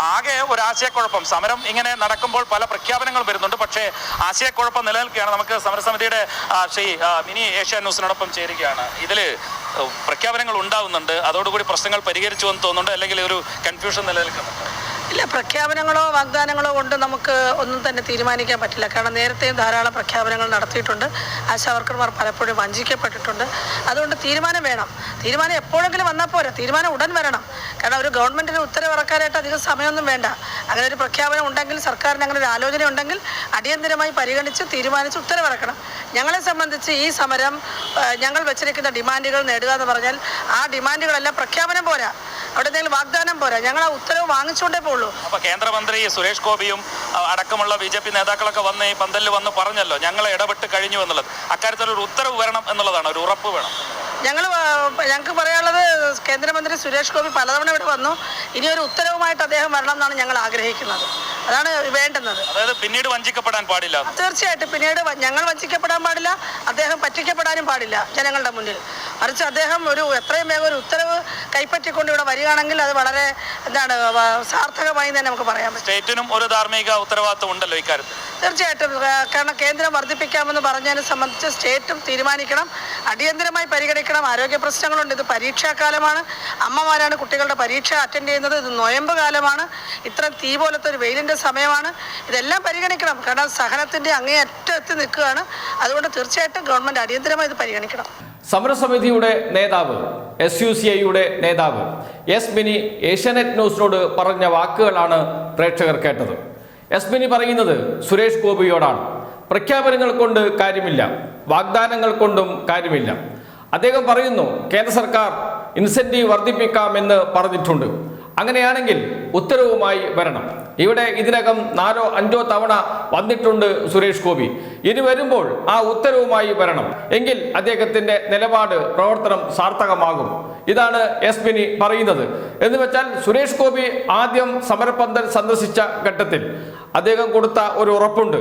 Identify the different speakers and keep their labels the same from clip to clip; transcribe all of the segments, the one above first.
Speaker 1: ആകെ ഒരു ആശയക്കുഴപ്പം. സമരം ഇങ്ങനെ നടക്കുമ്പോൾ പല പ്രഖ്യാപനങ്ങളും വരുന്നുണ്ട്. പക്ഷേ ആശയക്കുഴപ്പം നിലനിൽക്കുകയാണ്. നമുക്ക് സമരസമിതിയുടെ ശ്രീ മിനി ഏഷ്യ ന്യൂസിനോടൊപ്പം ചേരുകയാണ്. ഇതിൽ പ്രഖ്യാപനങ്ങൾ ഉണ്ടാവുന്നുണ്ട്. അതോടുകൂടി പ്രശ്നങ്ങൾ പരിഹരിച്ചു എന്ന് തോന്നുന്നുണ്ട്. അല്ലെങ്കിൽ ഒരു കൺഫ്യൂഷൻ നിലനിൽക്കുന്നുണ്ട്.
Speaker 2: ഇല്ല പ്രഖ്യാപനങ്ങളോ വാഗ്ദാനങ്ങളോ കൊണ്ട് നമുക്ക് ഒന്നും തന്നെ തീരുമാനിക്കാൻ പറ്റില്ല. കാരണം നേരത്തെയും ധാരാളം പ്രഖ്യാപനങ്ങൾ നടത്തിയിട്ടുണ്ട്. ആശാവർക്കർമാർ പലപ്പോഴും വഞ്ചിക്കപ്പെട്ടിട്ടുണ്ട്. അതുകൊണ്ട് തീരുമാനം വേണം. തീരുമാനം എപ്പോഴെങ്കിലും വന്നാൽ പോരാ. തീരുമാനം ഉടൻ വരണം. കാരണം ഒരു ഗവൺമെന്റിന് ഉത്തരവിറക്കാനായിട്ട് അധികം സമയമൊന്നും വേണ്ട. അങ്ങനെ ഒരു പ്രഖ്യാപനം ഉണ്ടെങ്കിൽ സർക്കാരിന് അങ്ങനെ ഒരു ആലോചന ഉണ്ടെങ്കിൽ അടിയന്തരമായി പരിഗണിച്ച് തീരുമാനിച്ച് ഉത്തരവിറക്കണം. ഞങ്ങളെ സംബന്ധിച്ച് ഈ സമരം ഞങ്ങൾ വെച്ചിരിക്കുന്ന ഡിമാൻഡുകൾ നേടുക എന്ന് പറഞ്ഞാൽ ആ ഡിമാൻഡുകളെല്ലാം പ്രഖ്യാപനം പോരാ. അവിടെ എന്തെങ്കിലും വാഗ്ദാനം പോരാ. ഞങ്ങൾ ആ ഉത്തരവ് വാങ്ങിച്ചുകൊണ്ടേ പോകുള്ളൂ
Speaker 1: അപ്പൊ കേന്ദ്രമന്ത്രി സുരേഷ് ഗോപിയും അടക്കമുള്ള ബി ജെ പി നേതാക്കളൊക്കെ വന്ന് ഈ പന്തലിൽ വന്ന് പറഞ്ഞല്ലോ ഞങ്ങൾ ഇടപെട്ട് കഴിഞ്ഞു എന്നുള്ളത്. അക്കാര്യത്തിൽ ഒരു ഉത്തരവ് വരണം എന്നുള്ളതാണ് ഒരു ഉറപ്പ് വേണം.
Speaker 2: ഞങ്ങൾ ഞങ്ങൾക്ക് പറയാനുള്ളത് കേന്ദ്രമന്ത്രി സുരേഷ് ഗോപി പലതവണ ഇവിടെ വന്നു. ഇനി ഒരു ഉത്തരവുമായിട്ട് അദ്ദേഹം വരണം എന്നാണ് ഞങ്ങൾ ആഗ്രഹിക്കുന്നത്. അതാണ് വേണ്ടുന്നത്.
Speaker 1: അതായത് പിന്നീട് വഞ്ചിക്കപ്പെടാൻ പാടില്ല.
Speaker 2: തീർച്ചയായിട്ടും പിന്നീട് ഞങ്ങൾ വഞ്ചിക്കപ്പെടാൻ പാടില്ല അദ്ദേഹം പറ്റിക്കപ്പെടാനും പാടില്ല ജനങ്ങളുടെ മുന്നിൽ. മറിച്ച് അദ്ദേഹം ഒരു എത്രയും വേഗം ഒരു ഉത്തരവ് കൈപ്പറ്റിക്കൊണ്ട് ഇവിടെ വരികയാണെങ്കിൽ അത് വളരെ എന്താണ് സാർത്ഥകമായി തന്നെ നമുക്ക് പറയാൻ പറ്റും.
Speaker 1: സ്റ്റേറ്റിനും ഒരു ധാർമ്മിക ഉത്തരവാദിത്വം ഉണ്ടല്ലോ ഇക്കാര്യത്തിൽ.
Speaker 2: തീർച്ചയായിട്ടും. കാരണം കേന്ദ്രം വർദ്ധിപ്പിക്കാമെന്ന് പറഞ്ഞതിനെ സംബന്ധിച്ച് സ്റ്റേറ്റും തീരുമാനിക്കണം അടിയന്തരമായി പരിഗണിക്കണം. ആരോഗ്യ പ്രശ്നങ്ങളുണ്ട് ഇത് പരീക്ഷാകാലമാണ്. അമ്മമാരാണ് കുട്ടികളുടെ പരീക്ഷ അറ്റൻഡ് ചെയ്യുന്നത് ഇത് നൊയമ്പ് കാലമാണ്. ഇത്ര തീ പോലത്തെ ഒരു വെയിലിന്റെ സമയമാണ്. ഇതെല്ലാം പരിഗണിക്കണം. കാരണം സഹനത്തിന്റെ അങ്ങേയറ്റത്ത് നിൽക്കുകയാണ്. അതുകൊണ്ട് തീർച്ചയായിട്ടും ഗവൺമെന്റ് അടിയന്തരമായി ഇത് പരിഗണിക്കണം.
Speaker 3: സമരസമിതിയുടെ നേതാവ് എസ് യു സി ഐയുടെ നേതാവ് എസ് മിനി ഏഷ്യാനെറ്റ് ന്യൂസിനോട് പറഞ്ഞ വാക്കുകളാണ് പ്രേക്ഷകർ കേട്ടത്. എസ് മിനി പറയുന്നത് സുരേഷ് ഗോപിയോടാണ്. പ്രഖ്യാപനങ്ങൾ കൊണ്ട് കാര്യമില്ല വാഗ്ദാനങ്ങൾ കൊണ്ടും കാര്യമില്ല. അദ്ദേഹം പറയുന്നു കേന്ദ്ര സർക്കാർ ഇൻസെന്റീവ് വർദ്ധിപ്പിക്കാമെന്ന് പറഞ്ഞിട്ടുണ്ട്. അങ്ങനെയാണെങ്കിൽ ഉത്തരവുമായി വരണം. ഇവിടെ ഇതിനകം നാലോ അഞ്ചോ തവണ വന്നിട്ടുണ്ട് സുരേഷ് ഗോപി. ഇനി വരുമ്പോൾ ആ ഉത്തരവുമായി വരണം. എങ്കിൽ അദ്ദേഹത്തിന്റെ നിലപാട് പ്രവർത്തനം സാർത്ഥകമാകും. ഇതാണ് എസ് പിനി പറയുന്നത്. എന്ന് വെച്ചാൽ സുരേഷ് ഗോപി ആദ്യം സമരപന്തൽ സന്ദർശിച്ച ഘട്ടത്തിൽ അദ്ദേഹം കൊടുത്ത ഒരു ഉറപ്പുണ്ട്.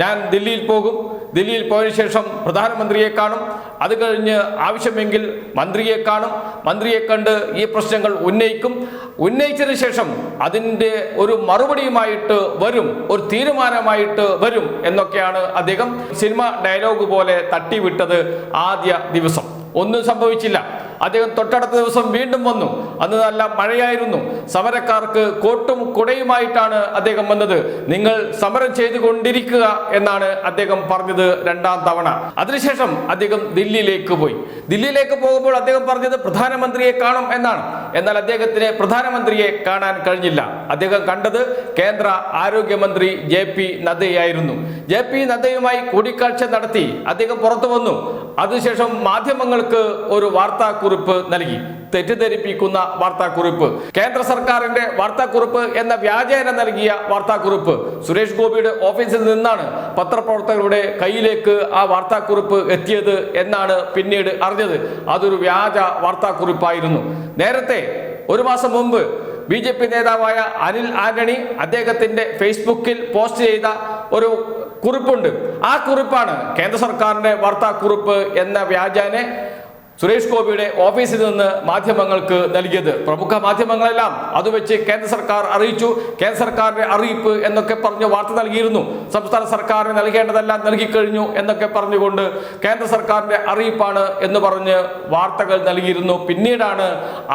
Speaker 3: ഞാൻ ദില്ലിയിൽ പോകും. ദില്ലിയിൽ പോയതിനു ശേഷം പ്രധാനമന്ത്രിയെ കാണും. അത് കഴിഞ്ഞ് ആവശ്യമെങ്കിൽ മന്ത്രിയെ കാണും. മന്ത്രിയെ കണ്ട് ഈ പ്രശ്നങ്ങൾ ഉന്നയിക്കും. ഉന്നയിച്ചതിന് ശേഷം അതിന്റെ ഒരു മറുപടിയുമായിട്ട് വരും. ഒരു തീരുമാനമായിട്ട് വരും എന്നൊക്കെയാണ് അദ്ദേഹം സിനിമ ഡയലോഗ് പോലെ തട്ടിവിട്ടത് ആദ്യ ദിവസം. ഒന്നും സംഭവിച്ചില്ല. അദ്ദേഹം തൊട്ടടുത്ത ദിവസം വീണ്ടും വന്നു. അന്ന് നല്ല മഴയായിരുന്നു. സമരക്കാർക്ക് കോട്ടും കുടയുമായിട്ടാണ് അദ്ദേഹം വന്നത്. നിങ്ങൾ സമരം ചെയ്തുകൊണ്ടിരിക്കുക എന്നാണ് അദ്ദേഹം പറഞ്ഞത് രണ്ടാം തവണ. അതിനുശേഷം അദ്ദേഹം ദില്ലിയിലേക്ക് പോയി. ദില്ലിയിലേക്ക് പോകുമ്പോൾ അദ്ദേഹം പറഞ്ഞത് പ്രധാനമന്ത്രിയെ കാണും എന്നാണ്. എന്നാൽ അദ്ദേഹത്തിന് പ്രധാനമന്ത്രിയെ കാണാൻ കഴിഞ്ഞില്ല. അദ്ദേഹം കണ്ടത് കേന്ദ്ര ആരോഗ്യമന്ത്രി ജെ പി നദ്ദയായിരുന്നു. ജെ പി നദ്ദയുമായി കൂടിക്കാഴ്ച നടത്തി അദ്ദേഹം പുറത്തു വന്നു. അതിനുശേഷം മാധ്യമങ്ങൾക്ക് ഒരു വാർത്താക്കുറിപ്പ് നൽകി. തെറ്റിദ്ധരിപ്പിക്കുന്ന വാർത്താക്കുറിപ്പ്. കേന്ദ്ര സർക്കാരിന്റെ വാർത്താക്കുറിപ്പ് എന്ന വ്യാജേന നൽകിയ വാർത്താക്കുറിപ്പ്. സുരേഷ് ഗോപിയുടെ ഓഫീസിൽ നിന്നാണ് പത്രപ്രവർത്തകരുടെ കയ്യിലേക്ക് ആ വാർത്താക്കുറിപ്പ് എത്തിയത് എന്നാണ് പിന്നീട് അറിഞ്ഞത്. അതൊരു വ്യാജ വാർത്താക്കുറിപ്പായിരുന്നു. നേരത്തെ ഒരു മാസം മുമ്പ് ബി നേതാവായ അനിൽ ആന്റണി അദ്ദേഹത്തിന്റെ ഫേസ്ബുക്കിൽ പോസ്റ്റ് ചെയ്ത ഒരു കുറിപ്പുണ്ട്. ആ കുറിപ്പാണ് കേന്ദ്ര സർക്കാരിന്റെ വാർത്താക്കുറിപ്പ് എന്ന വ്യാജാനെ സുരേഷ് ഗോപിയുടെ ഓഫീസിൽ നിന്ന് മാധ്യമങ്ങൾക്ക് നൽകിയത്. പ്രമുഖ മാധ്യമങ്ങളെല്ലാം അത് വെച്ച് കേന്ദ്ര സർക്കാർ അറിയിച്ചു. കേന്ദ്ര സർക്കാരിന്റെ അറിയിപ്പ് എന്നൊക്കെ പറഞ്ഞ് വാർത്ത നൽകിയിരുന്നു. സംസ്ഥാന സർക്കാരിന് നൽകേണ്ടതെല്ലാം നൽകിക്കഴിഞ്ഞു എന്നൊക്കെ പറഞ്ഞുകൊണ്ട് കേന്ദ്ര സർക്കാരിന്റെ അറിയിപ്പാണ് എന്ന് പറഞ്ഞ് വാർത്തകൾ നൽകിയിരുന്നു. പിന്നീടാണ്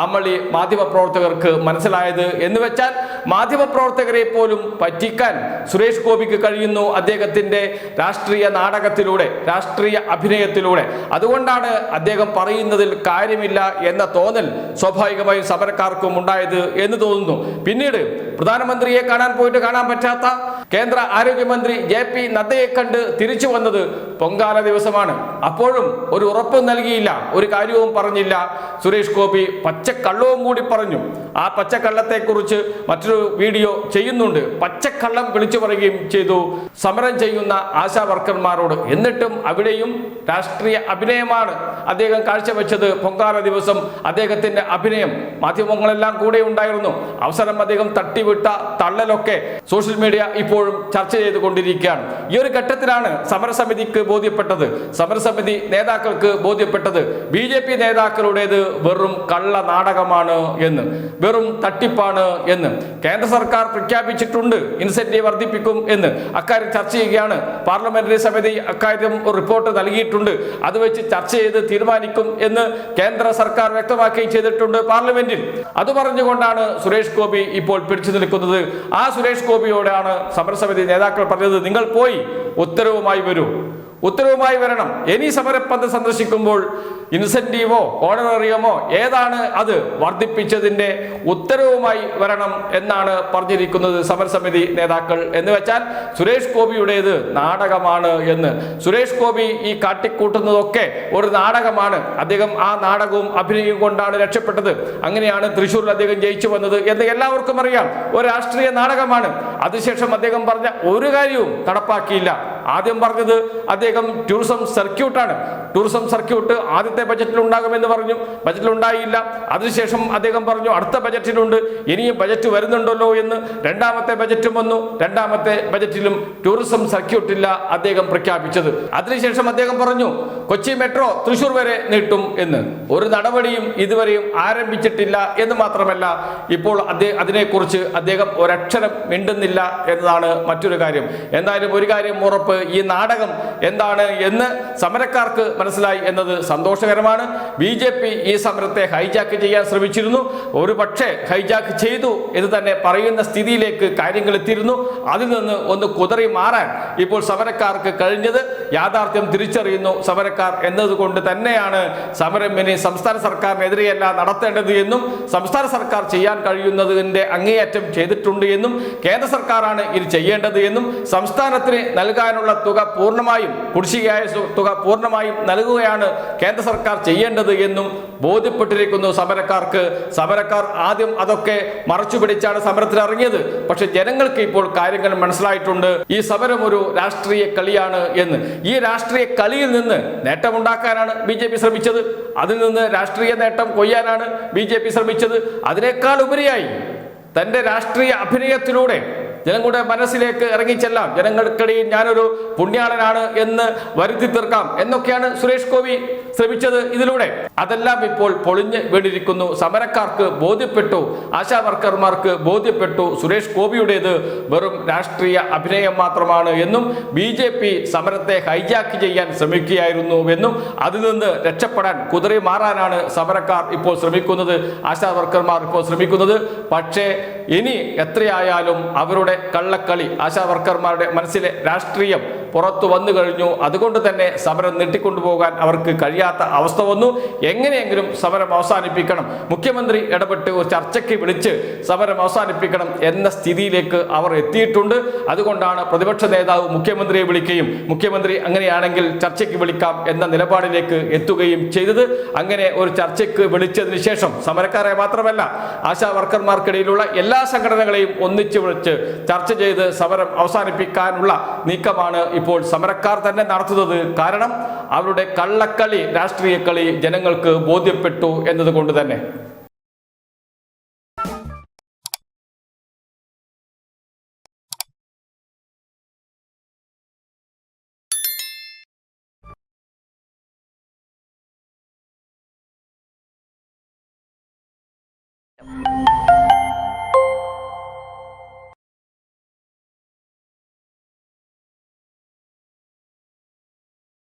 Speaker 3: അമളി മാധ്യമപ്രവർത്തകർക്ക് മനസ്സിലായത് എന്ന് വെച്ചാൽ മാധ്യമപ്രവർത്തകരെ പോലും പറ്റിക്കാൻ സുരേഷ് ഗോപിക്ക് കഴിയുന്നു അദ്ദേഹത്തിന്റെ രാഷ്ട്രീയ നാടകത്തിലൂടെ രാഷ്ട്രീയ അഭിനയത്തിലൂടെ. അതുകൊണ്ടാണ് അദ്ദേഹം പറയുന്നതിൽ കാര്യമില്ല എന്ന തോന്നൽ സ്വാഭാവികമായും സമരക്കാർക്കും ഉണ്ടായത് എന്ന് തോന്നുന്നു. പിന്നീട് പ്രധാനമന്ത്രിയെ കാണാൻ പോയിട്ട് കാണാൻ പറ്റാത്ത കേന്ദ്ര ആരോഗ്യമന്ത്രി ജെ പി നദ്ദയെ കണ്ട് തിരിച്ചു വന്നത് പൊങ്കാല ദിവസമാണ്. അപ്പോഴും ഒരു ഉറപ്പ് നൽകിയില്ല ഒരു കാര്യവും പറഞ്ഞില്ല. സുരേഷ് ഗോപി പച്ചക്കള്ളവും കൂടി പറഞ്ഞു. ആ പച്ചക്കള്ളത്തെക്കുറിച്ച് മറ്റൊരു വീഡിയോ ചെയ്യുന്നുണ്ട്. പച്ചക്കള്ളം വിളിച്ചു പറയുകയും ചെയ്തു. സമരം ചെയ്യുന്ന ആശാ വർക്കർമാരോട് എന്നിട്ടും അവിടെയും രാഷ്ട്രീയ അഭിനയമാണ് അദ്ദേഹം കാഴ്ചവെച്ചത്. പൊങ്കാല ദിവസം അദ്ദേഹത്തിന്റെ അഭിനയം. മാധ്യമങ്ങളെല്ലാം കൂടെ ഉണ്ടായിരുന്നു. അവസരം അദ്ദേഹം തട്ടിവിട്ട തള്ളലൊക്കെ സോഷ്യൽ മീഡിയ ഇപ്പോഴും ചർച്ച ചെയ്തുകൊണ്ടിരിക്കുകയാണ്. ഈ ഒരു ഘട്ടത്തിലാണ് സമരസമിതിക്ക് ബോധ്യപ്പെട്ടത്. സമരസമിതി സമരസമിതി നേതാക്കൾക്ക് ബോധ്യപ്പെട്ടത് ബി ജെ പി നേതാക്കളുടേത് വെറും കള്ള നാടകമാണ് എന്ന് വെറും തട്ടിപ്പാണ് എന്ന് കേന്ദ്ര സർക്കാർ പ്രഖ്യാപിച്ചിട്ടുണ്ട് ഇൻസെന്റീവ് വർദ്ധിപ്പിക്കും എന്ന്. അക്കാര്യം ചർച്ച ചെയ്യുകയാണ്. പാർലമെന്ററി സമിതി അക്കാര്യം റിപ്പോർട്ട് നൽകിയിട്ടുണ്ട്. അത് വെച്ച് ചർച്ച ചെയ്ത് തീരുമാനിക്കും എന്ന് കേന്ദ്ര സർക്കാർ വ്യക്തമാക്കുകയും ചെയ്തിട്ടുണ്ട് പാർലമെന്റിൽ. അത് പറഞ്ഞുകൊണ്ടാണ് സുരേഷ് ഗോപി ഇപ്പോൾ പിടിച്ചു നിൽക്കുന്നത്. ആ സുരേഷ് ഗോപിയോടാണ് സമരസമിതി നേതാക്കൾ പറഞ്ഞത് നിങ്ങൾ പോയി ഉത്തരവുമായി വരൂ. ഉത്തരവുമായി വരണം. ഇനി സമരപ്പന്ത് സന്ദർശിക്കുമ്പോൾ ഇൻസെന്റീവോ ഓണററിയമോ ഏതാണ് അത് വർദ്ധിപ്പിച്ചതിന്റെ ഉത്തരവുമായി വരണം എന്നാണ് പറഞ്ഞിരിക്കുന്നത് സമരസമിതി നേതാക്കൾ. എന്ന് വെച്ചാൽ സുരേഷ് ഗോപിയുടേത് നാടകമാണ് എന്ന്. സുരേഷ് ഗോപി ഈ കാട്ടിക്കൂട്ടുന്നതൊക്കെ ഒരു നാടകമാണ്. അദ്ദേഹം ആ നാടകവും അഭിനയം കൊണ്ടാണ് രക്ഷപ്പെട്ടത്. അങ്ങനെയാണ് തൃശ്ശൂരിൽ അദ്ദേഹം ജയിച്ചു വന്നത് എന്ന് എല്ലാവർക്കും അറിയാം. ഒരു രാഷ്ട്രീയ നാടകമാണ്. അതിനുശേഷം അദ്ദേഹം പറഞ്ഞ ഒരു കാര്യവും നടപ്പാക്കിയില്ല. ആദ്യം പറഞ്ഞത് അദ്ദേഹം ടൂറിസം സർക്യൂട്ടാണ് ടൂറിസം സർക്യൂട്ട് ആദ്യത്തെ ബജറ്റിൽ ഉണ്ടാകുമെന്ന് പറഞ്ഞു. ബജറ്റിൽ ഉണ്ടായില്ല. അതിനുശേഷം അദ്ദേഹം പറഞ്ഞു അടുത്ത ബജറ്റിലുണ്ട് ഇനിയും ബജറ്റ് വരുന്നുണ്ടല്ലോ എന്ന് രണ്ടാമത്തെ ബജറ്റും വന്നു. രണ്ടാമത്തെ ബജറ്റിലും ടൂറിസം സർക്യൂട്ടില്ല അദ്ദേഹം പ്രഖ്യാപിച്ചത്. അതിനുശേഷം അദ്ദേഹം പറഞ്ഞു കൊച്ചി മെട്രോ തൃശൂർ വരെ നീട്ടും എന്ന്. ഒരു നടപടിയും ഇതുവരെയും ആരംഭിച്ചിട്ടില്ല എന്ന് മാത്രമല്ല ഇപ്പോൾ അദ്ദേഹം അതിനെക്കുറിച്ച് അദ്ദേഹം ഒരക്ഷരം മിണ്ടുന്നില്ല എന്നതാണ് മറ്റൊരു കാര്യം. എന്തായാലും ഒരു കാര്യം ഉറപ്പ് ഈ നാടകം എന്താണ് എന്ന് സമരക്കാർക്ക് മനസ്സിലായി എന്നത് സന്തോഷകരമാണ്. ബി ജെ പി ഈ സമരത്തെ ഹൈജാക്ക് ചെയ്യാൻ ശ്രമിച്ചിരുന്നു. ഒരു പക്ഷേ ഹൈജാക്ക് ചെയ്തു എന്ന് തന്നെ പറയുന്ന സ്ഥിതിയിലേക്ക് കാര്യങ്ങൾ എത്തിയിരുന്നു. അതിൽ നിന്ന് ഒന്ന് കുതറി മാറാൻ ഇപ്പോൾ സമരക്കാർക്ക് കഴിഞ്ഞത്. യാഥാർത്ഥ്യം തിരിച്ചറിയുന്നു സമരക്കാർ എന്നതുകൊണ്ട് തന്നെയാണ് സമരം ഇനി സംസ്ഥാന സർക്കാരിനെതിരെയല്ല നടത്തേണ്ടത് എന്നും സംസ്ഥാന സർക്കാർ ചെയ്യാൻ കഴിയുന്നതിന്റെ അങ്ങേയറ്റം ചെയ്തിട്ടുണ്ട് എന്നും കേന്ദ്ര സർക്കാരാണ് ഇത് ചെയ്യേണ്ടത് എന്നും സംസ്ഥാനത്തിന് നൽകാനുള്ള തുക പൂർണമായും കുടിശ്ശികയായ തുക പൂർണമായും നൽകുകയാണ് കേന്ദ്ര സർക്കാർ ചെയ്യേണ്ടത് എന്നും ബോധ്യപ്പെട്ടിരിക്കുന്നു സമരക്കാർക്ക്. സമരക്കാർ ആദ്യം അതൊക്കെ മറച്ചു പിടിച്ചാണ് സമരത്തിൽ ഇറങ്ങിയത്. പക്ഷെ ജനങ്ങൾക്ക് ഇപ്പോൾ കാര്യങ്ങൾ മനസ്സിലായിട്ടുണ്ട്. ഈ സമരം ഒരു രാഷ്ട്രീയ കളിയാണ് എന്ന്. ഈ രാഷ്ട്രീയ കളിയിൽ നിന്ന് നേട്ടമുണ്ടാക്കാനാണ് ബി ജെ പി ശ്രമിച്ചത്. അതിൽ നിന്ന് രാഷ്ട്രീയ നേട്ടം കൊയ്യാനാണ് ബി ജെ പി ശ്രമിച്ചത്. അതിനേക്കാൾ ഉപരിയായി തന്റെ രാഷ്ട്രീയ അഭിനയത്തിലൂടെ ജനങ്ങളുടെ മനസ്സിലേക്ക് ഇറങ്ങിച്ചെല്ലാം ജനങ്ങൾക്കിടയിൽ ഞാനൊരു പുണ്യാളനാണ് എന്ന് വരുത്തി തീർക്കാം എന്നൊക്കെയാണ് സുരേഷ് ഗോപി ശ്രമിച്ചത് ഇതിലൂടെ. അതെല്ലാം ഇപ്പോൾ പൊളിഞ്ഞ് വീണിരിക്കുന്നു. സമരക്കാർക്ക് ബോധ്യപ്പെട്ടു. ആശാ വർക്കർമാർക്ക് ബോധ്യപ്പെട്ടു. സുരേഷ് ഗോപിയുടേത് വെറും രാഷ്ട്രീയ അഭിനയം മാത്രമാണ് എന്നും ബി ജെ പി സമരത്തെ ഹൈജാക്ക് ചെയ്യാൻ ശ്രമിക്കുകയായിരുന്നു എന്നും അതിൽ നിന്ന് രക്ഷപ്പെടാൻ കുതിരി മാറാനാണ് സമരക്കാർ ഇപ്പോൾ ശ്രമിക്കുന്നത്. ആശാ വർക്കർമാർ ഇപ്പോൾ ശ്രമിക്കുന്നത്. പക്ഷേ ഇനി എത്രയായാലും അവരുടെ കള്ളക്കളി ആശാ വർക്കർമാരുടെ മനസ്സിലെ രാഷ്ട്രീയം പുറത്തു വന്നു കഴിഞ്ഞു. അതുകൊണ്ട് തന്നെ സമരം നീട്ടിക്കൊണ്ടുപോകാൻ അവർക്ക് കഴിയാത്ത അവസ്ഥ വന്നു. എങ്ങനെയെങ്കിലും സമരം അവസാനിപ്പിക്കണം. മുഖ്യമന്ത്രി ഇടപെട്ട് ഒരു ചർച്ചയ്ക്ക് വിളിച്ച് സമരം അവസാനിപ്പിക്കണം എന്ന സ്ഥിതിയിലേക്ക് അവർ എത്തിയിട്ടുണ്ട്. അതുകൊണ്ടാണ് പ്രതിപക്ഷ നേതാവ് മുഖ്യമന്ത്രിയെ വിളിക്കുകയും മുഖ്യമന്ത്രി അങ്ങനെയാണെങ്കിൽ ചർച്ചയ്ക്ക് വിളിക്കാം എന്ന നിലപാടിലേക്ക് എത്തുകയും ചെയ്തത്. അങ്ങനെ ഒരു ചർച്ചയ്ക്ക് വിളിച്ചതിന് ശേഷം സമരക്കാരെ മാത്രമല്ല ആശാ വർക്കർമാർക്കിടയിലുള്ള എല്ലാ സംഘടനകളെയും ഒന്നിച്ചു വിളിച്ച് ചർച്ച ചെയ്ത് സമരം അവസാനിപ്പിക്കാനുള്ള നീക്കമാണ് ഇപ്പോൾ സമരക്കാർ തന്നെ നടത്തുന്നത് കാരണം അവരുടെ കള്ളക്കളി രാഷ്ട്രീയ കളി ജനങ്ങൾക്ക് ബോധ്യപ്പെട്ടു എന്നതുകൊണ്ട് തന്നെ.